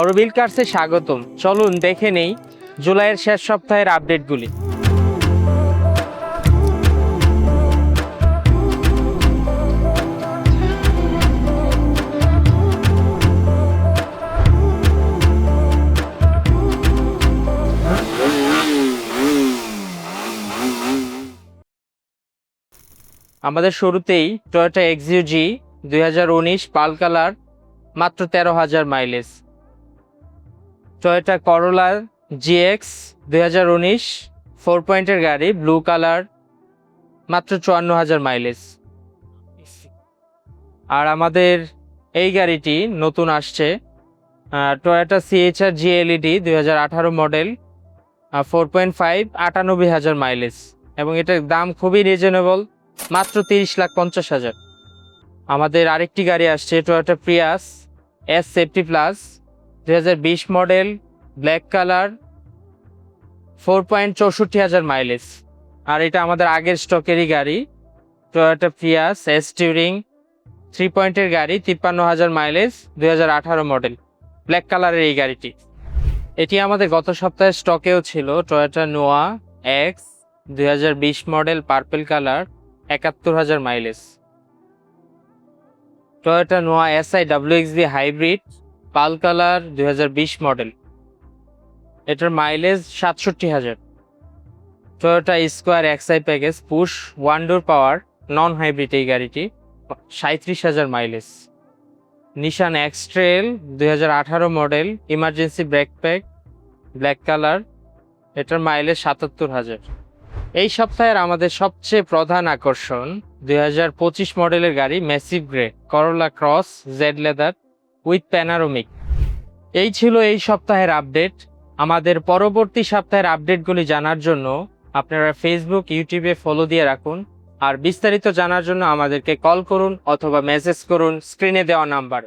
অরবিল কার্সে স্বাগতম। চলুন দেখে নেই জুলাইয়ের শেষ সপ্তাহের আপডেটগুলি। আমাদের শুরুতেই টয়োটা এক্সিউজি দুই হাজার উনিশ পাল কালার, মাত্র তেরো হাজার মাইলেজ টয়োটা করোলা জিএক্স দুই হাজার উনিশ ফোর পয়েন্টের গাড়ি ব্লু কালার মাত্র চুয়ান্ন হাজার মাইলেজ আর আমাদের এই গাড়িটি নতুন আসছে টয়োটা সিএইচআর জিএলইডি দুই হাজার আঠারো মডেল ফোর পয়েন্ট ফাইভ আটানব্বই হাজার মাইলেজ এবং এটার দাম খুবই রিজনেবল মাত্র তিরিশ লাখ পঞ্চাশ হাজার। আমাদের আরেকটি গাড়ি আসছে Toyota Prius S safety plus দুই হাজার বিশ model black colour four point চৌষট্টি হাজার মাইলেজ আর এটা আমাদের আগের স্টকেরই গাড়ি Toyota Prius S touring three পয়েন্টের গাড়ি, তিপ্পান্ন হাজার মাইলেজ দুই হাজার আঠারো মডেল ব্ল্যাক কালারের এই গাড়িটি। এটি আমাদের গত সপ্তাহে স্টকেও ছিল টয়োটা নোয়া এক্স দুই হাজার বিশ মডেল পার্পেল কালার একাত্তর হাজার mileage Toyota Noah SI W XB hybrid pearl colour দুই হাজার বিশ মডেল। এটার মাইলেজ সাতষট্টি হাজার। Toyota Esquire XI package push one door power non hybrid এই গাড়িটি সাঁত্রিশ হাজার মাইলেজ নিশান এক্সট্রেল দুই হাজার আঠারো model emergency brake pack black colour এটার মাইলেজ সাতাত্তর হাজার। এই সপ্তাহের আমাদের সবচেয়ে প্রধান আকর্ষণ দুই হাজার পঁচিশ মডেলের গাড়ি massive grey Corolla Cross Z leather with panoramic এই ছিল এই সপ্তাহের আপডেট। আমাদের পরবর্তী সপ্তাহের আপডেটগুলি জানার জন্য আপনারা ফেসবুক ইউটিউবে ফলো দিয়ে রাখুন। আর বিস্তারিত জানার জন্য আমাদেরকে কল করুন অথবা মেসেজ করুন স্ক্রিনে দেওয়া নাম্বার